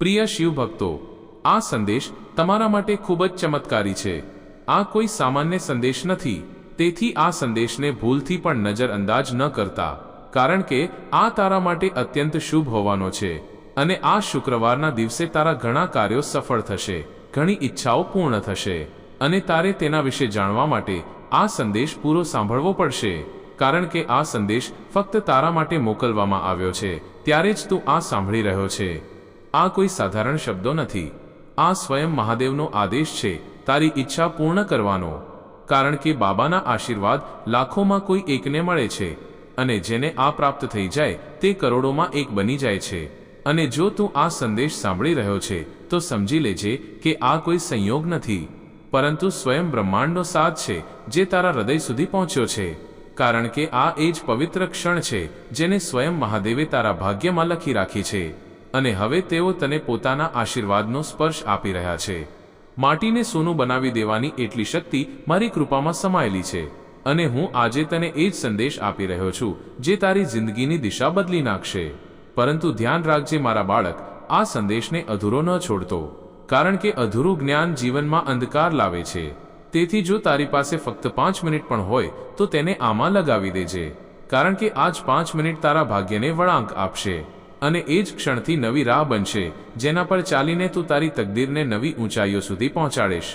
પ્રિય શિવ ભક્તો આ સંદેશ તમારા માટે ખૂબ જ ચમત્કારી છે. આ કોઈ સામાન્ય સંદેશ નથી, તેથી આ સંદેશને ભૂલથી પણ નજરઅંદાજ ન કરતા, કારણ કે આ તારા માટે અત્યંત શુભ હોવાનો છે, અને આ શુક્રવારના દિવસે તારા ઘણા કાર્યો સફળ થશે, ઘણી ઈચ્છાઓ પૂર્ણ થશે, અને તારે તેના વિશે જાણવા માટે આ સંદેશ પૂરો સાંભળવો પડશે, કારણ કે આ સંદેશ ફક્ત તારા માટે મોકલવામાં આવ્યો છે, ત્યારે જ તું આ સાંભળી રહ્યો છે. આ કોઈ સાધારણ શબ્દો નથી. આ સ્વયં મહાદેવનો આદેશ છે, તારી ઈચ્છા પૂર્ણ કરવાનો. કારણ કે બાબાના આશીર્વાદ લાખોમાં કોઈ એકને મળે છે, અને જેને આ પ્રાપ્ત થઈ જાય, તે કરોડોમાં એક બની જાય છે. અને જો તું આ સંદેશ સાંભળી રહ્યો છે, તો સમજી લેજે કે આ કોઈ સંયોગ નથી. પરંતુ સ્વયં બ્રહ્માંડનો સાથ છે, જે તારા હૃદય સુધી પહોંચ્યો છે. કારણ કે આ એ જ પવિત્ર ક્ષણ છે, જેને સ્વયં મહાદેવે તારા ભાગ્યમાં લખી રાખી છે. અને હવે તેઓ તને પોતાના આશીર્વાદનો સ્પર્શ આપી રહ્યા છે. માટીને સોનું બનાવી દેવાની એટલી શક્તિ મારી કૃપામાં સમાયેલી છે. અને હું આજે તને એ જ સંદેશ આપી રહ્યો છું, જે તારી જિંદગીની દિશા બદલી નાખશે. પરંતુ ધ્યાન રાખજે મારા બાળક, આ સંદેશને અધૂરો ન છોડતો. કારણ કે અધૂરું જ્ઞાન જીવનમાં અંધકાર લાવે છે. તેથી જો તારી પાસે ફક્ત પાંચ મિનિટ પણ હોય, તો તેને આમાં લગાવી દેજે. કારણ કે આજ પાંચ મિનિટ તારા ભાગ્યને વળાંક આપશે. અને એ જ ક્ષણથી નવી રાહ બનશે, જેના પર ચાલીને તું તારી તકદીરને નવી ઊંચાઈઓ સુધી પહોંચાડીશ.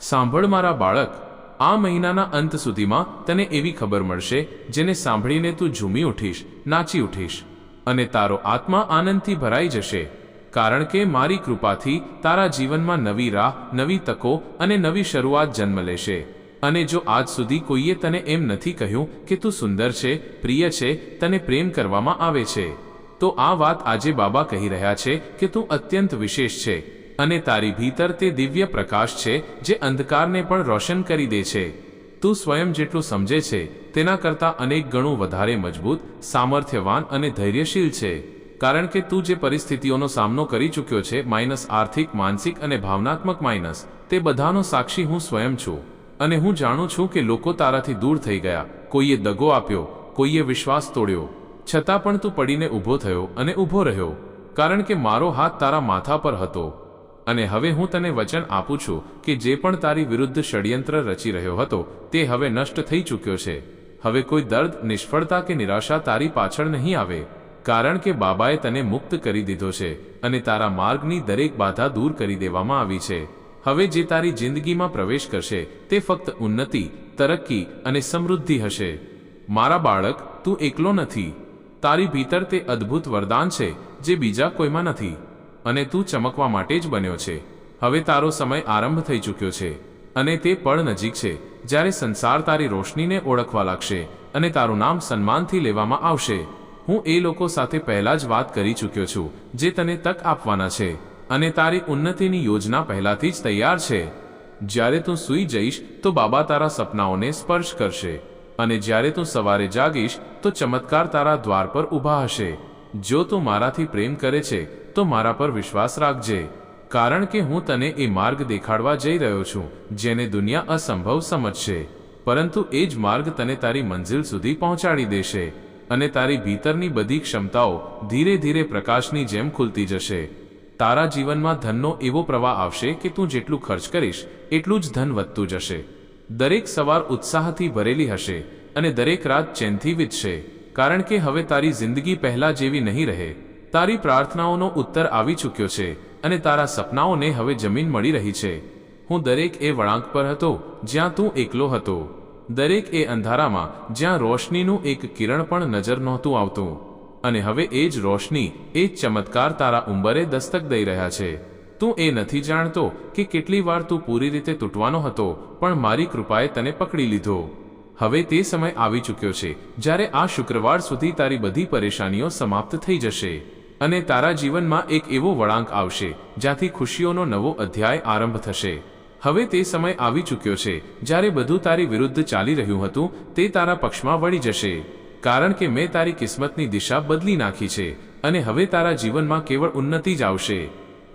સાંભળ મારા બાળક, આ મહિનાના અંત સુધીમાં તને એવી ખબર મળશે, જેને સાંભળીને તું ઝૂમી ઉઠીશ, નાચી ઉઠીશ, અને તારો આત્મા આનંદથી ભરાઈ જશે, કારણ કે મારી કૃપાથી તારા જીવનમાં નવી રાહ, નવી તકો અને નવી શરૂઆત જન્મ લેશે. અને જો આજ સુધી કોઈએ તને એમ નથી કહ્યું કે તું સુંદર છે, પ્રિય છે, તને પ્રેમ કરવામાં આવે છે તો આ વાત આજે બાબા કહી રહ્યા છે કે તું અત્યંત વિશેષ છે અને તારી ભીતર તે દિવ્ય પ્રકાશ છે જે અંધકારને પણ રોશન કરી દે છે. તું સ્વયં જેટલું સમજે છે, તેના કરતાં અનેક ગણું વધારે મજબૂત, સામર્થ્યવાન અને ધૈર્યશીલ છે. કારણ કે તું જે પરિસ્થિતિઓનો સામનો કરી ચૂક્યો છે, માઇનસ આર્થિક, માનસિક અને ભાવનાત્મક માઇનસ, તે બધાનો સાક્ષી હું સ્વયં છું. અને હું જાણું છું કે લોકો તારાથી દૂર થઈ ગયા, કોઈએ દગો આપ્યો, કોઈએ વિશ્વાસ તોડ્યો. છતાં પણ તું પડીને ઊભો થયો અને ઊભો રહ્યો, કારણ કે મારો હાથ તારા માથા પર હતો. અને હવે હું તને વચન આપું છું કે જે પણ તારી વિરુદ્ધ ષડયંત્ર રચી રહ્યો હતો, તે હવે નષ્ટ થઈ ચૂક્યો છે. હવે કોઈ દર્દ, નિષ્ફળતા કે નિરાશા તારી પાછળ નહીં આવે, કારણ કે બાબાએ તને મુક્ત કરી દીધો છે અને તારા માર્ગની દરેક બાધા દૂર કરી દેવામાં આવી છે. હવે જે તારી જિંદગીમાં પ્રવેશ કરશે, તે ફક્ત ઉન્નતિ, તરક્કી અને સમૃદ્ધિ હશે. મારા બાળક, તું એકલો નથી. તારી ભીતર તે અદ્ભુત વરદાન છે, જે બીજા કોઈમાં નથી. અને તું ચમકવા માટે જ બન્યો છે. હવે તારો સમય આરંભ થઈ ચૂક્યો છે. અને તે પળ નજીક છે, જ્યારે સંસાર તારી રોશનીને ઓળખવા લાગશે અને તારું નામ સન્માનથી લેવામાં આવશે. હું એ લોકો સાથે પહેલા જ વાત કરી ચૂક્યો છું, જે તને તક આપવાના છે. અને તારી ઉન્નતિની યોજના પહેલાથી જ તૈયાર છે. જ્યારે તું સૂઈ જઈશ, તો બાબા તારા સપનાઓને સ્પર્શ કરશે. અને જ્યારે તું સવારે જાગીશ, તો ચમત્કાર તારા દ્વાર પર ઊભા હશે. જો તું મારાથી પ્રેમ કરે છે, તો મારા પર વિશ્વાસ રાખજે. કારણ કે હું તને એ માર્ગ દેખાડવા જઈ રહ્યો છું, જેને દુનિયા અસંભવ સમજશે. પરંતુ એ જ માર્ગ તને તારી મંજિલ સુધી પહોંચાડી દેશે અને તારી ભીતરની બધી ક્ષમતાઓ ધીરે ધીરે પ્રકાશની જેમ ખુલતી જશે. તારા જીવનમાં ધનનો એવો પ્રવાહ આવશે કે તું જેટલું ખર્ચ કરીશ, એટલું જ ધન વધતું જશે. દરેક સવાર ઉત્સાહથી ભરેલી હશે અને દરેક રાત ચેનથી વીતશે. કારણ કે હવે તારી જિંદગી પહેલા જેવી નહીં રહે. તારી પ્રાર્થનાઓનો ઉત્તર આવી ચૂક્યો છે અને તારા સપનાઓને હવે જમીન મળી રહી છે. હું દરેક એ વળાંક પર હતો જ્યાં તું એકલો હતો. દરેક એ અંધારામાં જ્યાં રોશનીનું એક કિરણ પણ નજર નહોતું આવતું. અને હવે એ જ રોશની, એ જ ચમત્કાર તારા ઉંબરે દસ્તક દઈ રહ્યા છે. તું એ નથી જાણતો કે કેટલી વાર તું પૂરી રીતે તૂટવાનો હતો, પણ મારી કૃપાએ તને પકડી લીધો. હવે તે સમય આવી ચૂક્યો છે, જ્યારે આ શુક્રવાર સુધી તારી બધી પરેશાનીઓ સમાપ્ત થઈ જશે. અને તારા જીવનમાં એક એવો વળાંક આવશે, જ્યાંથી ખુશીઓનો નવો અધ્યાય આરંભ થશે. હવે તે સમય આવી ચૂક્યો છે, જ્યારે બધું તારી વિરુદ્ધ ચાલી રહ્યું હતું, તે તારા પક્ષમાં વળી જશે. કારણ કે મેં તારી કિસ્મતની દિશા બદલી નાખી છે, અને હવે તારા જીવનમાં કેવળ ઉન્નતિ જ આવશે.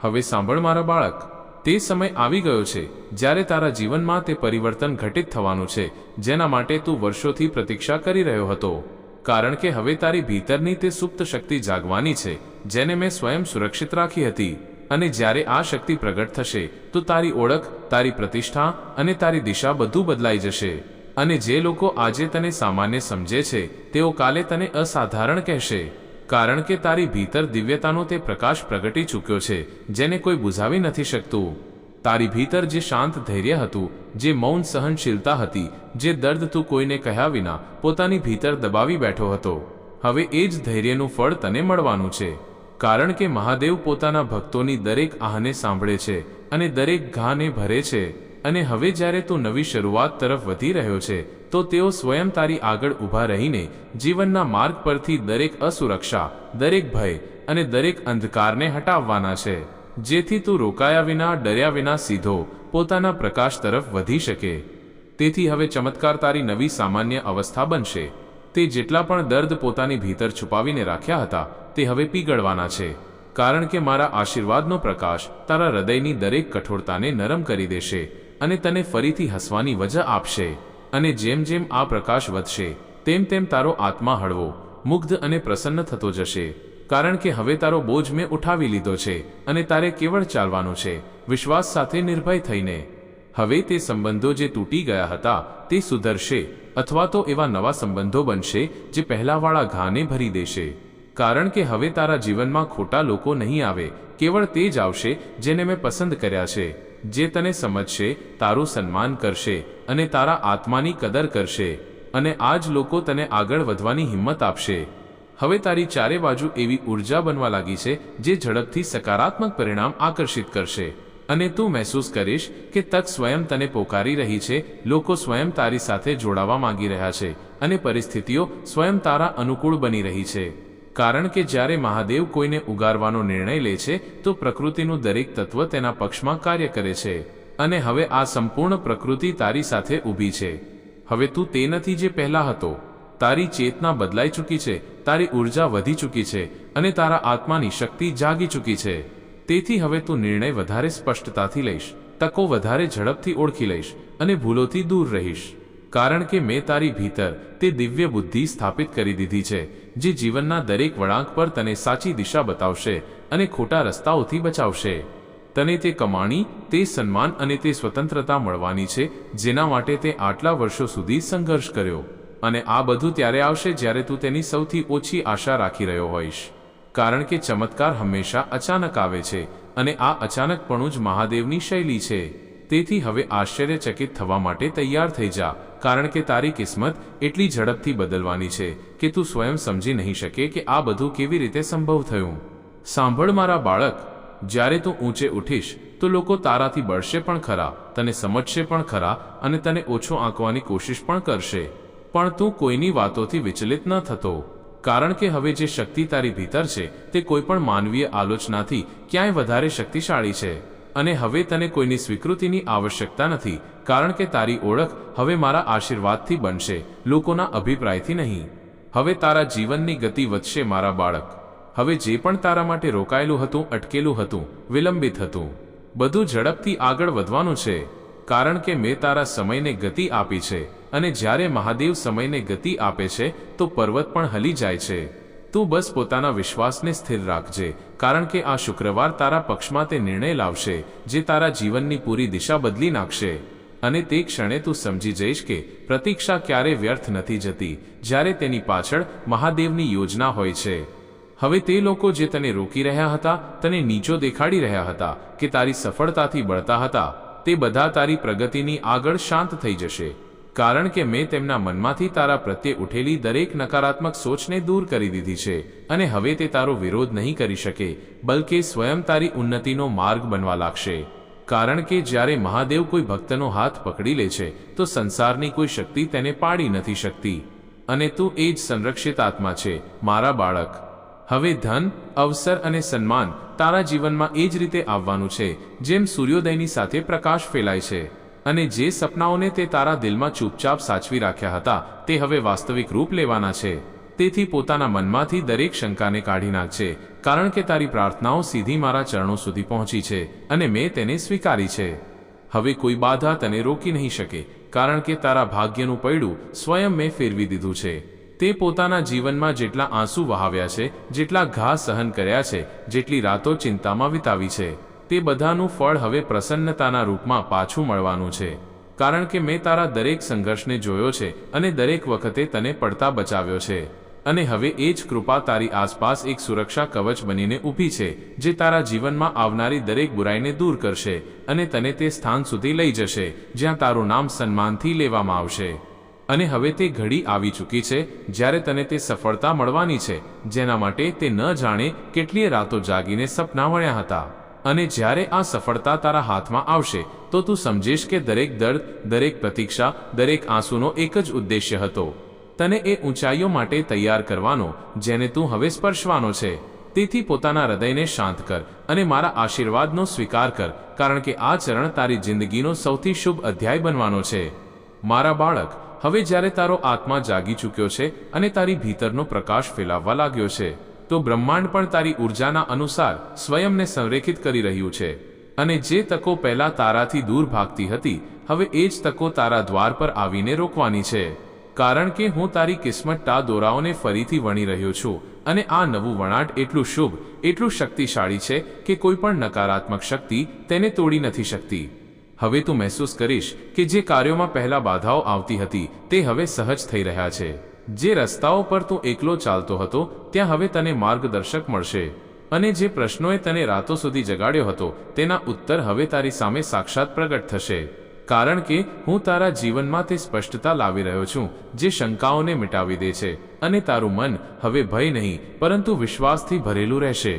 હવે સાંભળ મારા બાળક, તે સમય આવી ગયો છે જ્યારે તારા જીવનમાં તે પરિવર્તન ઘટિત થવાનું છે, જેના માટે તું વર્ષોથી પ્રતીક્ષા કરી રહ્યો હતો. કારણ કે હવે તારી ભીતરની તે સુપ્ત શક્તિ જાગવાની છે, જેને મેં સ્વયં સુરક્ષિત રાખી હતી. અને જ્યારે આ શક્તિ પ્રગટ થશે, તો તારી ઓળખ, તારી પ્રતિષ્ઠા અને તારી દિશા બધું બદલાઈ જશે. અને જે લોકો આજે તને સામાન્ય સમજે છે, તેઓ કાલે તને અસાધારણ કહેશે. કારણ કે તારી ભીતર દિવ્યતાનો તે પ્રકાશ પ્રગટી ચૂક્યો છે, જેને કોઈ બુઝાવી નથી શકતું. તારી ભીતર જે શાંત ધૈર્ય હતું, જે મૌન સહનશીલતા હતી, જે દર્દ તું કોઈને કહ્યા વિના પોતાની ભીતર દબાવી બેઠો હતો. હવે એ જ ધૈર્યનું ફળ તને મળવાનું છે. કારણ કે મહાદેવ પોતાના ભક્તોની દરેક આહને સાંભળે છે અને દરેક ઘાને ભરે છે. અને હવે જ્યારે તું નવી શરૂઆત તરફ વધી રહ્યો છે, તો તેઓ સ્વયં તારી આગળ ઊભા રહીને જીવનના માર્ગ પરથી દરેક અસુરક્ષા, દરેક ભય અને દરેક અંધકારને હટાવવાના છે. જેથી તું રોકાયા વિના, ડર્યા વિના સીધો પોતાના પ્રકાશ તરફ વધી શકે. તેથી હવે ચમત્કાર તારી નવી સામાન્ય અવસ્થા બનશે. તે જેટલા પણ દર્દ પોતાની ભીતર છુપાવીને રાખ્યા હતા, તે હવે પીગળવાના છે. કારણ કે મારા આશીર્વાદનો પ્રકાશ તારા હૃદયની દરેક કઠોરતાને નરમ કરી દેશે. અને તને ફરીથી હસવાની વજહ આપશે. અને જેમ જેમ આ પ્રકાશ વધશે, તેમ તેમ તારો આત્મા હળવો, મુગ્ધ અને પ્રસન્ન થતો જશે. કારણ કે હવે તારો બોજ મેં ઉઠાવી લીધો છે અને તારે કેવળ ચાલવાનું છે, વિશ્વાસ સાથે નિર્ભય થઈને. હવે તે સંબંધો જે તૂટી ગયા હતા, તે સુધરશે, અથવા તો એવા નવા સંબંધો બનશે, જે પહેલાવાળા ઘાને ભરી દેશે. કારણ કે હવે તારા જીવનમાં ખોટા લોકો નહીં આવે, કેવળ તે જ આવશે, જેને મેં પસંદ કર્યા છે. જે તને સમજશે, તારું સન્માન કરશે અને તારા આત્માની કદર કરશે અને આ જ લોકો તને આગળ વધવાની હિંમત આપશે. હવે તારી ચારે બાજુ એવી ઊર્જા બનવા લાગી છે જે ઝડપથી સકારાત્મક પરિણામ આકર્ષિત કરશે. અને તું મહેસૂસ કરીશ કે તક સ્વયં તને પોકારી રહી છે, લોકો સ્વયં તારી સાથે જોડાવા માંગી રહ્યા છે અને પરિસ્થિતિઓ સ્વયં તારા અનુકૂળ બની રહી છે. કારણ કે જ્યારે મહાદેવ કોઈને ઉગારવાનો નિર્ણય લે છે, તો પ્રકૃતિનું દરેક તત્વ તેના પક્ષમાં કાર્ય કરે છે. અને હવે આ સંપૂર્ણ પ્રકૃતિ તારી સાથે ઊભી છે. હવે તું તે નથી જે પહેલા હતો. તારી ચેતના બદલાઈ ચૂકી છે, તારી ઊર્જા વધી ચૂકી છે, અને તારા આત્માની શક્તિ જાગી ચૂકી છે. તેથી હવે તું નિર્ણય વધારે સ્પષ્ટતાથી લઈશ, તકો વધારે ઝડપથી ઓળખી લઈશ, અને ભૂલોથી દૂર રહીશ. કારણ કે મેં તારી ભીતર તે દિવ્ય બુદ્ધિ સ્થાપિત કરી દીધી છે, જે જીવનના દરેક વળાંક પર તને સાચી દિશા બતાવશે અને ખોટા રસ્તાઓથી બચાવશે. તને તે કમાણી, તે સન્માન અને તે સ્વતંત્રતા મળવાની છે, જેના માટે તે આટલા વર્ષો સુધી સંઘર્ષ કર્યો. અને આ બધું ત્યારે આવશે જ્યારે તું તેની સૌથી ઓછી આશા રાખી રહ્યો હોઈશ. કારણ કે ચમત્કાર હંમેશા અચાનક આવે છે અને આ અચાનકપણું જ મહાદેવની શૈલી છે. તેથી હવે આશ્ચર્યચકિત થવા માટે તૈયાર થઈ જા. કારણ કે તારી કિસ્મત એટલી ઝડપથી બદલવાની છે કે તું સ્વયં સમજી નહીં શકે કે આ બધું કેવી રીતે સંભવ થયું. સાંભળ મારા બાળક, જ્યારે તું ઊંચે ઉઠીશ, તો લોકો તારાથી બળશે પણ ખરા, તને સમજશે પણ ખરા અને તને ઓછો આંકવાની કોશિશ પણ કરશે. પણ તું કોઈની વાતોથી વિચલિત ન થતો. કારણ કે હવે જે શક્તિ તારી ભીતર છે, તે કોઈ પણ માનવીય આલોચનાથી ક્યાંય વધારે શક્તિશાળી છે. અને હવે તને કોઈની સ્વીકૃતિની આવશ્યકતા નથી કારણ કે તારી ઓળખ હવે મારા આશીર્વાદથી બનશે, લોકોના અભિપ્રાયથી નહીં. હવે તારા જીવનની ગતિ વધશે, મારા બાળક. હવે જે પણ તારા માટે રોકાયેલું હતું, અટકેલું હતું, વિલંબિત હતું. બધું ઝડપથી આગળ વધવાનું છે, કારણ કે મેં તારા સમયને ગતિ આપી છે, અને જ્યારે મહાદેવ સમયને ગતિ આપે છે, તો પર્વત પણ હલી જાય છે. તું બસ પોતાના વિશ્વાસને સ્થિર રાખજે, કારણ કે આ શુક્રવાર તારા પક્ષમાં તે નિર્ણય લાવશે, જે તારા જીવનની પૂરી દિશા બદલી નાખશે. અને તે ક્ષણે તું સમજી જઈશ કે પ્રતીક્ષા ક્યારે વ્યર્થ નથી જતી, જ્યારે તેની પાછળ મહાદેવની યોજના હોય છે. હવે તે લોકો જે તને રોકી રહ્યા હતા, તને નીચો દેખાડી રહ્યા હતા, કે તારી સફળતાથી બળતા હતા, તે બધા તારી પ્રગતિની આગળ શાંત થઈ જશે. કારણ કે મેં તેમના મનમાંથી તારા પ્રત્યે ઉઠેલી દરેક નકારાત્મક સોચને દૂર કરી દીધી છે, અને હવે તે તારો વિરોધ નહીં કરી શકે, બલકે સ્વયં તારી ઉન્નતિનો માર્ગ બનવા લાગશે. કારણ કે જ્યારે મહાદેવ કોઈ ભક્તનો હાથ પકડી લે છે, તો સંસારની કોઈ શક્તિ તેને પાડી નથી શકતી. અને તું એ જ સંરક્ષિત આત્મા છે, મારા બાળક. હવે ધન, અવસર અને સન્માન તારા જીવનમાં એ જ રીતે આવવાનું છે, જેમ સૂર્યોદયની સાથે પ્રકાશ ફેલાય છે. અને જે સપનાઓને તે તારા દિલમાં ચૂપચાપ સાચવી રાખ્યા હતા, તે હવે વાસ્તવિક રૂપ લેવાના છે. તેથી પોતાના મનમાંથી દરેક શંકાને કાઢી નાખશે કારણ કે તારી પ્રાર્થનાઓ સીધી મારા ચરણો સુધી પહોંચી છે અને મેં તેને સ્વીકારી છે. હવે કોઈ બાધા તને રોકી નહીં શકે, કારણ કે તારા ભાગ્યનું પૈડું સ્વયં મેં ફેરવી દીધું છે. તે પોતાના જીવનમાં જેટલા આંસુ વહાવ્યા છે, જેટલા ઘા સહન કર્યા છે, જેટલી રાતો ચિંતામાં વિતાવી છે. તે બધાનું ફળ હવે પ્રસન્નતાના રૂપમાં પાછું મળવાનું છે. કારણ કે મેં તારા દરેક સંઘર્ષને જોયો છે અને દરેક વખતે તને પડતા બચાવ્યો છે. અને હવે એ જ કૃપા તારી આસપાસ એક સુરક્ષા કવચ બનીને ઊભી છે, જે તારા જીવનમાં આવનારી દરેક બુરાઈને દૂર કરશે અને તને તે સ્થાન સુધી લઈ જશે, જ્યાં તારું નામ સન્માનથી લેવામાં આવશે. અને હવે તે ઘડી આવી ચૂકી છે, જ્યારે તને તે સફળતા મળવાની છે, જેના માટે તે ન જાણે કેટલીય રાતો જાગીને સપના વળ્યા હતા. અને જ્યારે આ સફળતા તારા હાથમાં આવશે, તો તું સમજીશ કે દરેક દર્દ, દરેક પ્રતીક્ષા, દરેક આંસુનો એક જ ઉદ્દેશ્ય હતો. તને એ ઊંચાઈઓ માટે તૈયાર કરવાનો, જેને તું હવે સ્પર્શવાનો છે. તેથી પોતાના હૃદયને શાંત કર અને મારા આશીર્વાદનો સ્વીકાર કર, કારણ કે આ ચરણ તારી જિંદગીનો સૌથી શુભ અધ્યાય બનવાનો છે. મારા બાળક, હવે જ્યારે તારો આત્મા જાગી ચૂક્યો છે અને તારી ભીતરનો પ્રકાશ ફેલાવવા લાગ્યો છે, તો બ્રહ્માંડ પણ તારી ઉર્જાના અનુસાર સ્વયંને સંરેખિત કરી રહ્યું છે. અને જે તકો પહેલા તારાથી દૂર ભાગતી હતી, હવે એ જ તકો તારા દ્વાર પર આવીને રોકવાની છે. કારણ કે હું તારી કિસ્મત ટા દોરાઓને ફરીથી વણી રહ્યો છું અને આ નવું વણાટ એટલું શુભ, એટલું શક્તિશાળી છે કે કોઈ પણ નકારાત્મક શક્તિ તેને તોડી નથી શકતી. હવે તું મહેસૂસ કરીશ કે જે કાર્યોમાં પહેલા બાધાઓ આવતી હતી, તે હવે સહજ થઈ રહ્યા છે. જે રસ્તાઓ પર તું એકલો ચાલતો હતો, ત્યાં હવે તને માર્ગદર્શક મળશે. અને જે પ્રશ્નોએ તને રાતો સુધી જગાડ્યો હતો, તેના ઉત્તર હવે તારી સામે સાક્ષાત પ્રગટ થશે. કારણ કે હું તારા જીવનમાં તે સ્પષ્ટતા લાવી રહ્યો છું, જે શંકાઓને મિટાવી દે છે, અને તારું મન હવે ભય નહીં, પરંતુ વિશ્વાસથી ભરેલું રહેશે.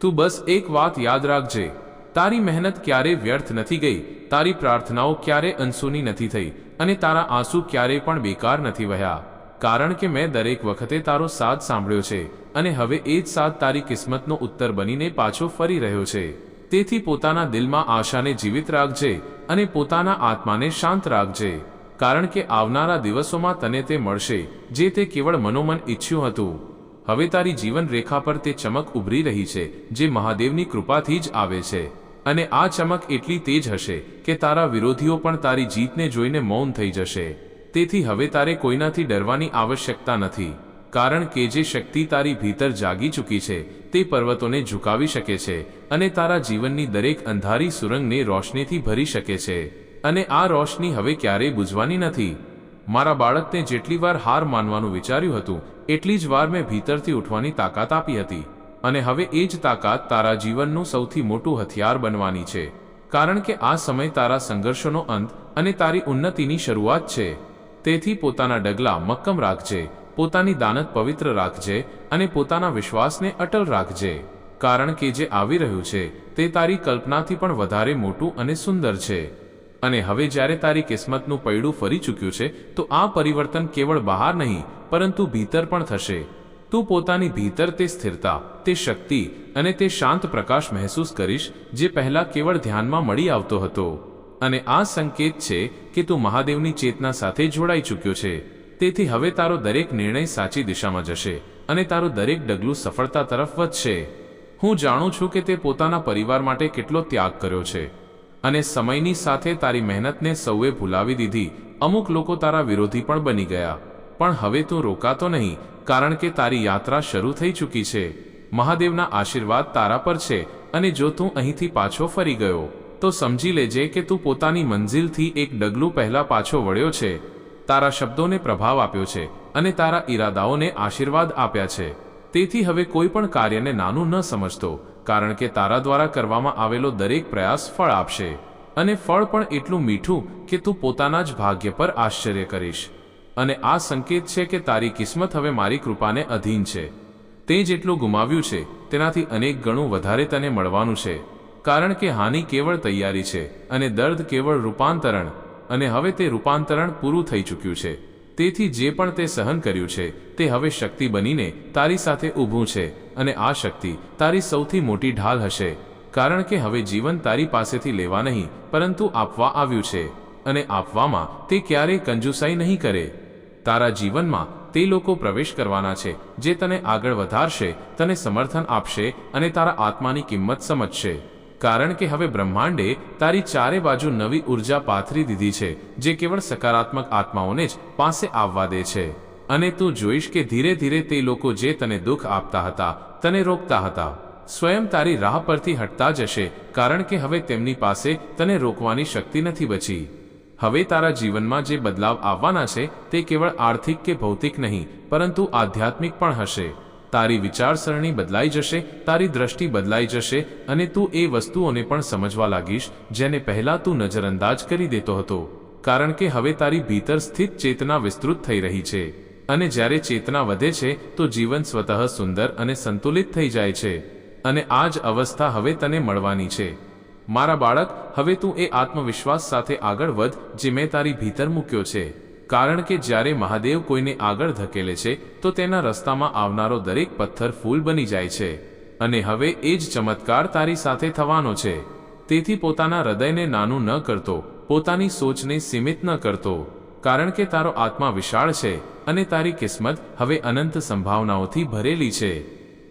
તું બસ એક વાત યાદ રાખજે. તારી મહેનત ક્યારે વ્યર્થ નથી ગઈ, તારી પ્રાર્થનાઓ ક્યારે અનસુની નથી થઈ, અને તારા આંસુ ક્યારેય પણ બેકાર નથી વહ્યા. કારણ કે મેં દરેક વખતે તારો સાથ સાંભળ્યો છે, અને હવે એ જ સાથ તારી કિસ્મતનો ઉત્તર બનીને પાછો ફરી રહ્યો છે. તેથી પોતાના દિલમાં આશાને જીવિત રાખજે અને પોતાના આત્માને શાંત રાખજે, કારણ કે આવનારા દિવસોમાં તને તે મળશે, જે તે કેવળ મનોમન ઈચ્છ્યું હતું. હવે તારી જીવન રેખા પર તે ચમક ઉભરી રહી છે, જે મહાદેવની કૃપાથી જ આવે છે. અને આ ચમક એટલી તેજ હશે કે તારા વિરોધીઓ પણ તારી જીતને જોઈને મૌન થઈ જશે. તેથી હવે તારે કોઈનાથી ડરવાની આવશ્યકતા નથી. કારણ કે જે શક્તિ તારી ભીતર જાગી ચૂકી છે, તે પર્વતોને ઝુકાવી શકે છે અને તારા જીવનની દરેક અંધારી સુરંગને રોશનીથી ભરી શકે છે. અને આ રોશની હવે ક્યારેય બુઝવાની નથી. મારા બાળકને જેટલી વાર હાર માનવાનું વિચાર્યું હતું, એટલી જ વાર મેં ભીતરથી ઉઠવાની તાકાત આપી હતી. અને હવે એ જ તાકાત તારા જીવનનું સૌથી મોટું હથિયાર બનવાની છે. કારણ કે આ સમય તારા સંઘર્ષોનો અંત અને તારી ઉન્નતિની શરૂઆત છે. તેથી પોતાના ડગલા મક્કમ રાખજે. પોતાની દાનત પવિત્ર રાખજે અને પોતાના વિશ્વાસને અટલ રાખજે. કારણ કે જે આવી રહ્યું છે, તે તારી કલ્પનાથી પણ વધારે મોટું અને સુંદર છે. અને હવે જ્યારે તારી કિસ્મતનું પૈડું ફરી ચૂક્યું છે, તો આ પરિવર્તન કેવળ બહાર નહીં, પરંતુ ભીતર પણ થશે. તું પોતાની ભીતર તે સ્થિરતા, તે શક્તિ અને તે શાંત પ્રકાશ મહેસૂસ કરીશ, જે પહેલાં કેવળ ધ્યાનમાં મળી આવતો હતો. અને આ સંકેત છે કે તું મહાદેવની ચેતના સાથે જોડાઈ ચૂક્યો છે. તેથી હવે તારો દરેક નિર્ણય સાચી દિશામાં જશે અને તારું દરેક ડગલું સફળતા તરફ વધશે. હું જાણું છું કે તે પોતાના પરિવાર માટે કેટલો ત્યાગ કર્યો છે અને સમયની સાથે તારી મહેનતને સૌએ ભૂલાવી દીધી. અમુક લોકો તારા વિરોધી પણ બની ગયા, પણ હવે તું રોકાતો નહીં, કારણ કે તારી યાત્રા શરૂ થઈ ચૂકી છે. મહાદેવના આશીર્વાદ તારા પર છે અને જો તું અહીંથી પાછો ફરી ગયો, તો સમજી લેજે કે તું પોતાની મંજિલથી એક ડગલું પહેલા પાછો વળ્યો છે. તારા શબ્દોને પ્રભાવ આપ્યો છે અને તારા ઈરાદાઓને આશીર્વાદ આપ્યા છે. તેથી હવે કોઈ પણ કાર્યને નાનું ન સમજતો, કારણ કે તારા દ્વારા કરવામાં આવેલો દરેક પ્રયાસ ફળ આપશે. અને ફળ પણ એટલું મીઠું કે તું પોતાના જ ભાગ્ય પર આશ્ચર્ય કરીશ. અને આ સંકેત છે કે તારી કિસ્મત હવે મારી કૃપાને અધીન છે. તે જેટલું ગુમાવ્યું છે, તેનાથી અનેક ગણું વધારે તને મળવાનું છે. કારણ કે હાનિ કેવળ તૈયારી છે અને દર્દ કેવળ રૂપાંતરણ અને હવે તે રૂપાંતરણ પૂરું થઈ ચૂક્યું છે. તેથી જે પણ તે સહન કર્યું છે, તે હવે શક્તિ બનીને તારી સાથે ઊભું છે, અને આ શક્તિ તારી સૌથી મોટી ઢાલ હશે. કારણ કે હવે જીવન તારી પાસેથી લેવા નહીં, પરંતુ આપવા આવ્યું છે. અને આપવામાં તે ક્યારેય કંજુસાઈ નહીં કરે. તારા જીવનમાં તે લોકો પ્રવેશ કરવાના છે, જે તને આગળ વધારશે, તને સમર્થન આપશે, અને તારા આત્માની કિંમત સમજશે. કારણ કે હવે બ્રહ્માંડે તારી ચારે બાજુ નવી ઊર્જા પાથરી દીધી છે, જે કેવળ સકારાત્મક આત્માઓને જ પાસે આવવા દે છે. અને તું જોઈશ કે ધીરે ધીરે તે લોકો જે તને દુઃખ આપતા હતા, તને રોકતા હતા. સ્વયં તારી રાહ પરથી હટતા જશે, કારણ કે હવે તેમની પાસે તને રોકવાની શક્તિ નથી બચી. હવે તારા જીવનમાં જે બદલાવ આવવાના છે, તે કેવળ આર્થિક કે ભૌતિક નહીં, પરંતુ આધ્યાત્મિક પણ હશે. તારી વિચારસરણી બદલાઈ જશે, તારી દ્રષ્ટિ બદલાઈ જશે અને તું એ વસ્તુઓને પણ સમજવા લાગીશ, જેને પહેલાં તું નજરઅંદાજ કરી દેતો હતો. કારણ કે હવે તારી ભીતર સ્થિત ચેતના વિસ્તૃત થઈ રહી છે. અને જ્યારે ચેતના વધે છે, તો જીવન સ્વતઃ સુંદર અને સંતુલિત થઈ જાય છે. અને આ જ અવસ્થા હવે તને મળવાની છે. મારા બાળક, હવે તું એ આત્મવિશ્વાસ સાથે આગળ વધ, જે મેં તારી ભીતર મૂક્યો છે. કારણ કે જ્યારે મહાદેવ કોઈને આગળ ધકેલે છે, તો તેના રસ્તામાં આવનારો દરેક પથ્થર ફૂલ બની જાય છે. અને હવે એ જ ચમત્કાર તારી સાથે થવાનો છે. તેથી પોતાના હૃદયને નાનું ન કરતો, પોતાની સોચને સીમિત ન કરતો. કારણ કે તારો આત્મા વિશાળ છે, અને તારી કિસ્મત હવે અનંત સંભાવનાઓથી ભરેલી છે.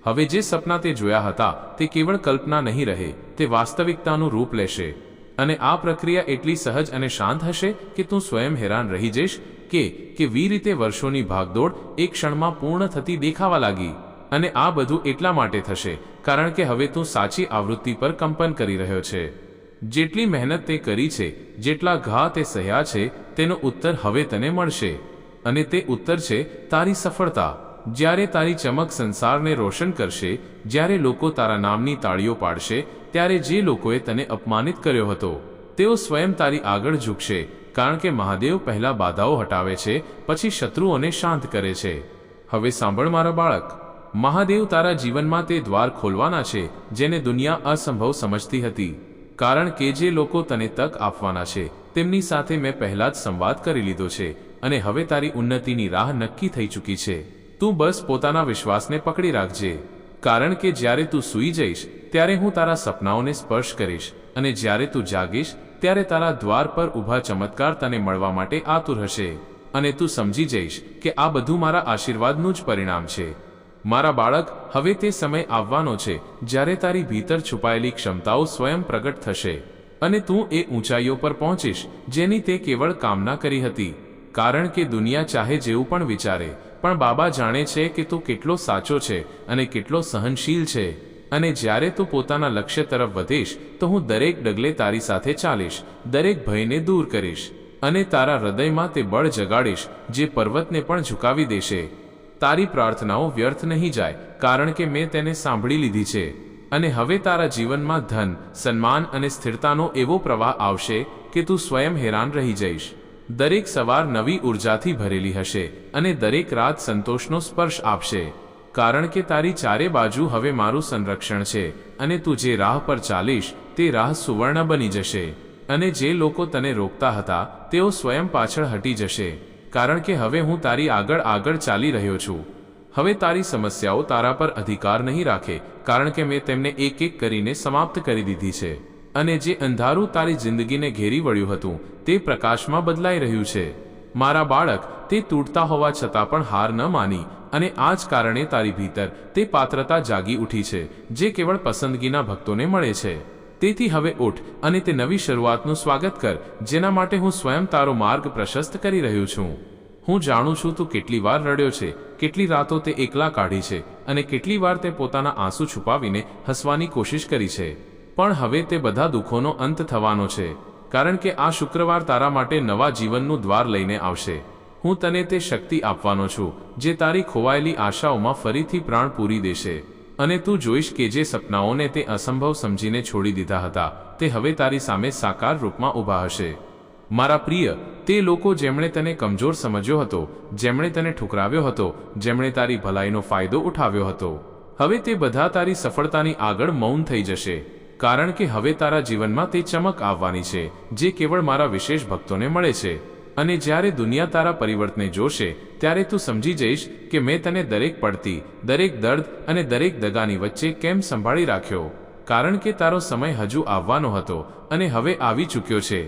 હવે જે સપના તે જોયા હતા, તે કેવળ કલ્પના નહીં રહે, તે વાસ્તવિકતાનું રૂપ લેશે. અને આ પ્રક્રિયા એટલી સહજ અને શાંત હશે કે તું સ્વયં હેરાન રહી જઈશ કે કે વી રીતે વર્ષોની ભાગદોડ એક ક્ષણમાં પૂર્ણ થતી દેખાવા લાગી. અને આ બધું એટલા માટે થશે, કારણ કે હવે તું સાચી આવૃત્તિ પર કંપન કરી રહ્યો છે. જેટલી મહેનત તે કરી છે, જેટલા ઘા તે સહ્યા છે, તેનો ઉત્તર હવે તને મળશે. અને તે ઉત્તર છે તારી સફળતા. જ્યારે તારી ચમક સંસારને રોશન કરશે, જ્યારે લોકો તારા નામની તાળીઓ પાડશે, ત્યારે જે લોકોએ તને અપમાનિત કર્યો હતો, તેઓ સ્વયં તારી આગળ ઝૂકશે, કારણ કે મહાદેવ પહેલા બાધાઓ હટાવે છે, પછી શત્રુઓને શાંત કરે છે. હવે સાંભળ મારા બાળક, મહાદેવ તારા જીવનમાં તે દ્વાર ખોલવાના છે, જેને દુનિયા અસંભવ સમજતી હતી. કારણ કે જે લોકો તને તક આપવાના છે, તેમની સાથે મેં પહેલા જ સંવાદ કરી લીધો છે, અને હવે તારી ઉન્નતિની રાહ નક્કી થઈ ચૂકી છે. તું બસ પોતાના વિશ્વાસને પકડી રાખજે. કારણ કે જ્યારે તું સૂઈ જઈશ, ત્યારે હું તારા સપનાઓને સ્પર્શ કરીશ અને જ્યારે તું જાગીશ, ત્યારે તારા દ્વાર પર ઊભા ચમત્કાર તને મળવા માટે આતુર હશે. અને તું સમજી જઈશ કે આ બધું મારા આશીર્વાદનું જ પરિણામ છે. મારા બાળક, હવે તે સમય આવવાનો છે જ્યારે તારી ભીતર છુપાયેલી ક્ષમતાઓ સ્વયં પ્રગટ થશે. અને તું એ ઊંચાઈઓ પર પહોંચીશ જેની તે કેવળ કામના કરી હતી. કારણ કે દુનિયા ચાહે જેવું પણ વિચારે પણ બાબા જાણે છે કે તું કેટલો સાચો છે અને કેટલો સહનશીલ છે. અને જ્યારે તું પોતાના લક્ષ્ય તરફ વધીશ, તો હું દરેક ડગલે તારી સાથે ચાલીશ, દરેક ભયને દૂર કરીશ. અને તારા હૃદયમાં તે બળ જગાડીશ, જે પર્વતને પણ ઝુકાવી દેશે. તારી પ્રાર્થનાઓ વ્યર્થ નહીં જાય, કારણ કે મેં તેને સાંભળી લીધી છે. અને હવે તારા જીવનમાં ધન, સન્માન અને સ્થિરતાનો એવો પ્રવાહ આવશે કે તું સ્વયં હેરાન રહી જઈશ. દરેક સવાર નવી ઉર્જાથી ભરેલી હશે અને દરેક રાત સંતોષનો સ્પર્શ આપશે. કારણ કે તારી ચારે બાજુ હવે મારું સંરક્ષણ છે અને તું જે રાહ પર ચાલીશ, તે રાહ સુવર્ણ બની જશે. અને જે લોકો તને રોકતા હતા, તેઓ સ્વયં પાછળ હટી જશે. કારણ કે હવે હું તારી આગળ આગળ ચાલી રહ્યો છું. હવે તારી સમસ્યાઓ તારા પર અધિકાર નહીં રાખે, કારણ કે મેં તેમને એક એક કરીને સમાપ્ત કરી દીધી છે. અને જે અંધારું તારી જિંદગીને ઘેરી વળ્યું હતું, તે પ્રકાશમાં બદલાઈ રહ્યું છે. મારા બાળક, તે તૂટતા હોવા છતાં પણ હાર ન માની, અને આ જ કારણે તારી ભીતર તે પાત્રતા જાગી ઉઠી છે, જે કેવળ પસંદગીના ભક્તોને મળે છે. તેથી હવે ઉઠ, અને તે નવી શરૂઆતનું સ્વાગત કર, જેના માટે હું સ્વયં તારો માર્ગ પ્રશસ્ત કરી રહ્યો છું. હું જાણું છું તું કેટલી વાર રડ્યો છે, કેટલી રાતો તે એકલા કાઢી છે, અને કેટલી વાર તે પોતાના આંસુ છુપાવીને હસવાની કોશિશ કરી છે. પણ હવે તે બધા દુઃખોનો અંત થવાનો છે, કારણ કે આ શુક્રવાર તારા માટે નવા જીવનનું દ્વાર લઈને આવશે. હું તને તે શક્તિ આપવાનો છું, જે તારી ખોવાયેલી આશાઓમાં ફરીથી પ્રાણ પૂરી દેશે. અને તું જોઈશ કે જે સપનાઓને તે અસંભવ સમજીને છોડી દીધા હતા, તે હવે તારી સામે સાકાર રૂપમાં ઊભા હશે. મારા પ્રિય, તે લોકો જેમણે તને કમજોર સમજ્યો હતો, જેમણે તને ઠુકરાવ્યો હતો, જેમણે તારી ભલાઈનો ફાયદો ઉઠાવ્યો હતો. હવે તે બધા તારી સફળતાની આગળ મૌન થઈ જશે. કારણ કે હવે તારા જીવનમાં તે ચમક આવવાની છે, જે કેવળ મારા વિશેષ ભક્તોને મળે છે. અને જ્યારે દુનિયા તારા પરિવર્તને જોશે, ત્યારે તું સમજી જઈશ કે મેં તને દરેક પડતી, દરેક દર્દ અને દરેક દગાની વચ્ચે કેમ સંભાળી રાખ્યો. કારણ કે તારો સમય હજુ આવવાનો હતો અને હવે આવી ચૂક્યો છે.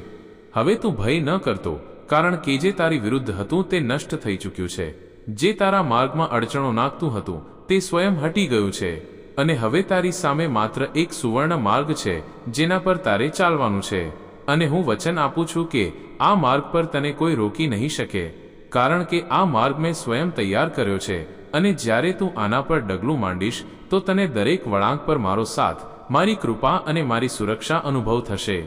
હવે તું ભય ન કરતો, કારણ કે જે તારી વિરુદ્ધ હતું તે નષ્ટ થઈ ચૂક્યું છે. જે તારા માર્ગમાં અડચણો નાખતું હતું, તે સ્વયં હટી ગયું છે. અને હવે તારી સામે માત્ર એક સુવર્ણ માર્ગ છે, જેના પર તારે ચાલવાનું છે. અને હું વચન આપું છું કે, આ માર્ગ પર તને કોઈ રોકી નહીં શકે. કારણ કે આ માર્ગ મેં સ્વયં તૈયાર કર્યો છે, અને જ્યારે તું આના પર ડગલું માંડીશ, તો તને દરેક વળાંક પર મારો સાથ, મારી કૃપા અને મારી સુરક્ષા અનુભવ થશે.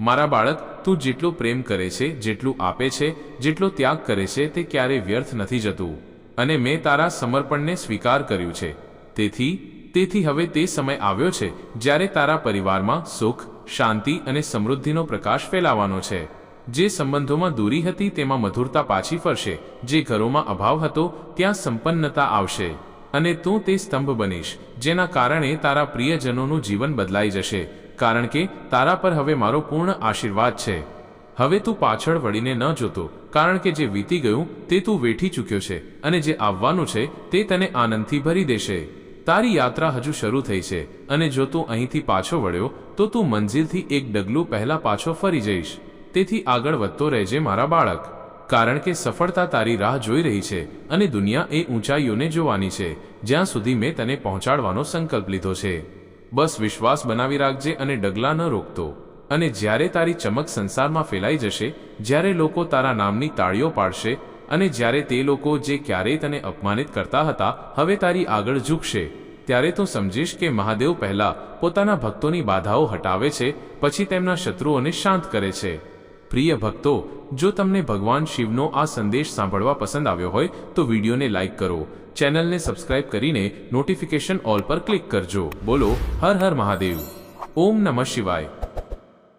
મારા બાળક, તું જેટલું પ્રેમ કરે છે, જેટલું આપે છે, જેટલો ત્યાગ કરે છે, તે ક્યારેય વ્યર્થ નથી જતું. અને મેં તારા સમર્પણને સ્વીકાર કર્યું છે. તેથી તેથી હવે તે સમય આવ્યો છે જ્યારે તારા પરિવારમાં સુખ, શાંતિ અને સમૃદ્ધિનો પ્રકાશ ફેલાવાનો છે. જે સંબંધોમાં દૂરી હતી તેમાં મધુરતા પાછી ફરશે. જે ઘરોમાં અભાવ હતો, ત્યાં સંપન્નતા આવશે. અને તું તે સ્તંભ બનીશ, જેના કારણે તારા પ્રિયજનોનું જીવન બદલાઈ જશે. કારણ કે તારા પર હવે મારો પૂર્ણ આશીર્વાદ છે. હવે તું પાછળ વળીને ન જોતો, કારણ કે જે વીતી ગયું તે તું વેઠી ચૂક્યો છે અને જે આવવાનું છે તે તને આનંદથી ભરી દેશે. તારી યાત્રા હજુ શરૂ થઈ છે અને જો તું અહીંથી પાછો વળ્યો, તો તું મંજિલથી એક ડગલું પહેલા પાછો ફરી જઈશ. તેથી આગળ વધતો રહેજે મારા બાળક. કારણ કે સફળતા તારી રાહ જોઈ રહી છે અને દુનિયા એ ઊંચાઈઓને જોવાની છે, જ્યાં સુધી મેં તને પહોંચાડવાનો સંકલ્પ લીધો છે. બસ વિશ્વાસ બનાવી રાખજે અને ડગલા ન રોકતો. અને જ્યારે તારી ચમક સંસારમાં ફેલાઈ જશે, જ્યારે લોકો તારા નામની તાળીઓ પાડશે અને જ્યારે તે લોકો જે ક્યારેય તને અપમાનિત કરતા હતા, હવે તારી આગળ ઝૂકશે, ત્યારે તું સમજીશ કે મહાદેવ પહેલા પોતાના ભક્તોની બાધાઓ હટાવે છે, પછી તેમના શત્રુઓને શાંત કરે છે. પ્રિય ભક્તો, જો તમને ભગવાન શિવનો આ સંદેશ સાંભળવા પસંદ આવ્યો હોય, તો વિડીયોને લાઇક કરો, ચેનલને સબસ્ક્રાઇબ કરીને નોટિફિકેશન ઓલ પર ક્લિક કરજો. બોલો, હર હર મહાદેવ. ઓમ નમઃ શિવાય.